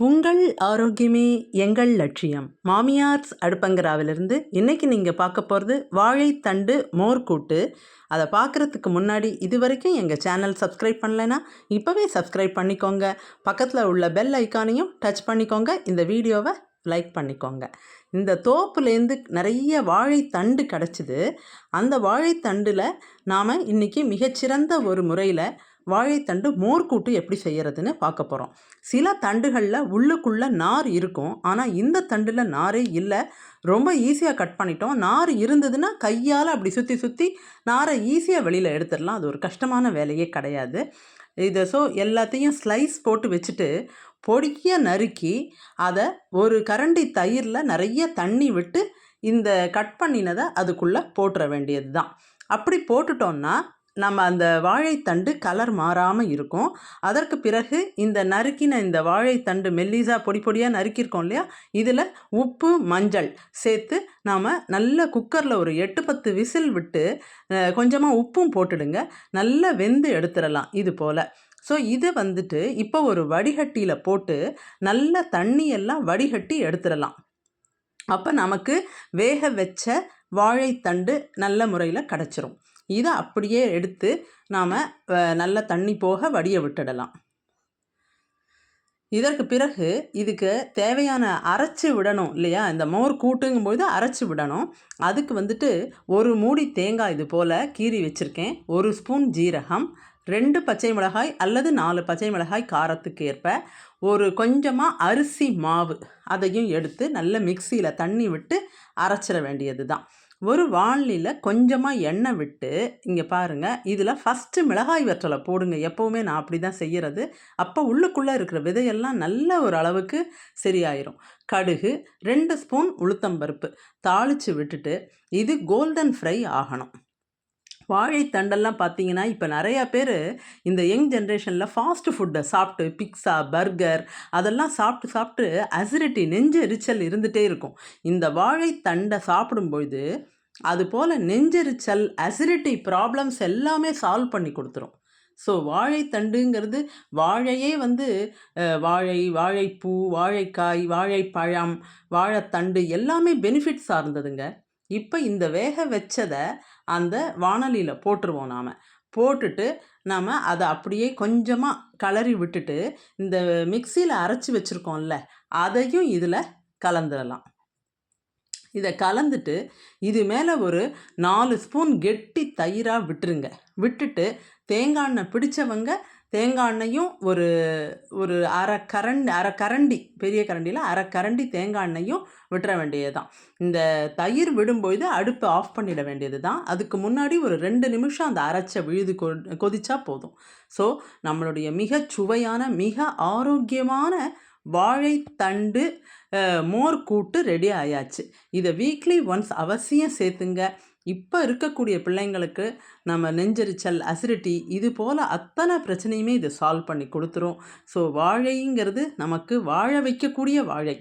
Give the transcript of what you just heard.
உங்கள் ஆரோக்கியமே எங்கள் லட்சியம். மாமியார்ஸ் அடுப்பங்கராவிலிருந்து இன்றைக்கி நீங்கள் பார்க்க போகிறது வாழைத்தண்டு மோர் கூட்டு அதை பார்க்குறதுக்கு முன்னாடி இது வரைக்கும் எங்கள் சேனல் சப்ஸ்கிரைப் பண்ணலைன்னா இப்போவே சப்ஸ்கிரைப் பண்ணிக்கோங்க. பக்கத்தில் உள்ள பெல் ஐக்கானையும் டச் பண்ணிக்கோங்க. இந்த வீடியோவை லைக் பண்ணிக்கோங்க. இந்த தோப்புலேருந்து நிறைய வாழைத்தண்டு கிடச்சிது. அந்த வாழைத்தண்டில் நாம் இன்றைக்கி மிகச்சிறந்த ஒரு முறையில் வாழைத்தண்டு மோர்க்கூட்டு எப்படி செய்கிறதுன்னு பார்க்க போகிறோம் சில தண்டுகளில் உள்ளுக்குள்ளே நார் இருக்கும். ஆனால் இந்த தண்டில் நாரே இல்லை. ரொம்ப ஈஸியாக கட் பண்ணிட்டோம். நார் இருந்ததுன்னா கையால் அப்படி சுற்றி சுற்றி நாரை ஈஸியாக வெளியில் எடுத்துடலாம். அது ஒரு கஷ்டமான வேலையே கிடையாது. இதை ஸோ எல்லாத்தையும் ஸ்லைஸ் போட்டு வச்சுட்டு பொடிக்க நறுக்கி அதை ஒரு கரண்டி தயிரில் நிறைய தண்ணி விட்டு இந்த கட் பண்ணினதை அதுக்குள்ளே போட்டுற வேண்டியது தான் அப்படி போட்டுட்டோம்னா நம்ம அந்த வாழைத்தண்டு கலர் மாறாமல் இருக்கும். அதற்கு பிறகு இந்த நறுக்கின இந்த வாழைத்தண்டு மெல்லிசாக பொடி பொடியாக நறுக்கியிருக்கோம் இல்லையா? இதில் உப்பு மஞ்சள் சேர்த்து நாம் நல்ல குக்கரில் ஒரு எட்டு பத்து விசில் விட்டு கொஞ்சமாக உப்பும் போட்டுடுங்க. நல்லா வெந்து எடுத்துடலாம் இது போல். ஸோ இதை வந்துட்டு இப்போ ஒரு வடிகட்டியில் போட்டு நல்ல தண்ணியெல்லாம் வடிகட்டி எடுத்துடலாம். அப்போ நமக்கு வேக வச்ச வாழைத்தண்டு நல்ல முறையில் கிடச்சிரும். இதை அப்படியே எடுத்து நாம் நல்ல தண்ணி போக வடிய விட்டுடலாம். இதற்கு பிறகு இதுக்கு தேவையான அரைச்சி விடணும் இல்லையா? இந்த மோர் கூட்டுங்கும்போது அரைச்சி விடணும். அதுக்கு வந்துட்டு ஒரு மூடி தேங்காய் இது போல் கீறி வச்சுருக்கேன். ஒரு ஸ்பூன் ஜீரகம் ரெண்டு பச்சை மிளகாய் அல்லது நாலு பச்சை மிளகாய் காரத்துக்கு ஏற்ப ஒரு கொஞ்சமாக அரிசி மாவு அதையும் எடுத்து நல்ல மிக்சியில் தண்ணி விட்டு அரைச்சிட வேண்டியது தான் ஒரு வானிலையில் கொஞ்சமாக எண்ணெய் விட்டு இங்கே பாருங்கள் இதில் ஃபஸ்ட்டு மிளகாய் வற்றலை போடுங்க. எப்போவுமே நான் அப்படி தான் செய்கிறது அப்போ உள்ளுக்குள்ளே இருக்கிற விதையெல்லாம் நல்ல ஒரு அளவுக்கு சரியாயிரும். கடுகு ரெண்டு ஸ்பூன் உளுத்தம்பருப்பு தாளித்து விட்டுட்டு இது கோல்டன் ஃப்ரை ஆகணும். வாழைத்தண்டெல்லாம் பார்த்தீங்கன்னா இப்போ நிறையா பேர் இந்த யங் ஜென்ரேஷனில் ஃபாஸ்ட் ஃபுட்டை சாப்பிட்டு பிக்ஸா பர்கர் அதெல்லாம் சாப்பிட்டு சாப்பிட்டு அசிடிட்டி நெஞ்சு எரிச்சல் இருந்துகிட்டே இருக்கும். இந்த வாழைத்தண்டை சாப்பிடும்பொழுது அதுபோல் நெஞ்செரிச்சல் அசிடிட்டி ப்ராப்ளம்ஸ் எல்லாமே சால்வ் பண்ணி கொடுத்துரும். ஸோ வாழைத்தண்டுங்கிறது வாழையே வந்து வாழை வாழைப்பூ வாழைக்காய் வாழைப்பழம் வாழைத்தண்டு எல்லாமே பெனிஃபிட் சார்ந்ததுங்க. இப்போ இந்த வேக வச்சதை அந்த வானலியில் போட்டுருவோம் நாம். போட்டுட்டு நாம் அதை அப்படியே கொஞ்சமாக கலரி விட்டுட்டு இந்த மிக்சியில் அரைச்சி வச்சுருக்கோம்ல அதையும் இதில் கலந்துடலாம் இதை கலந்துட்டு இது மேலே ஒரு நாலு ஸ்பூன் கெட்டி தயிராக விட்டுருங்க. விட்டுட்டு தேங்காய் எண்ணெய் பிடிச்சவங்க தேங்காய் எண்ணெயும் ஒரு ஒரு அரை கரண்டி அரை கரண்டி பெரிய கரண்டியில் அரை கரண்டி தேங்காய் எண்ணெயும் விட்டுற வேண்டியது தான் இந்த தயிர் விடும்பொழுது அடுப்பை ஆஃப் பண்ணிட வேண்டியது தான் அதுக்கு முன்னாடி ஒரு ரெண்டு நிமிஷம் அந்த அரைச்ச விழுது கொ கொதிச்சா போதும். ஸோ நம்மளுடைய மிக சுவையான மிக ஆரோக்கியமான வாழைத்தண்டு மோர் கூட்டு ரெடி ஆயாச்சு. இதை வீக்லி ஒன்ஸ் அவசியம் சேர்த்துங்க. இப்போ இருக்கக்கூடிய பிள்ளைங்களுக்கு நம்ம நெஞ்சரிச்சல் அசிடிட்டி இது போல் அத்தனை பிரச்சனையுமே இது சால்வ் பண்ணி கொடுத்துரும். ஸோ வாழைங்கிறது நமக்கு வாழ வைக்கக்கூடிய வாழை.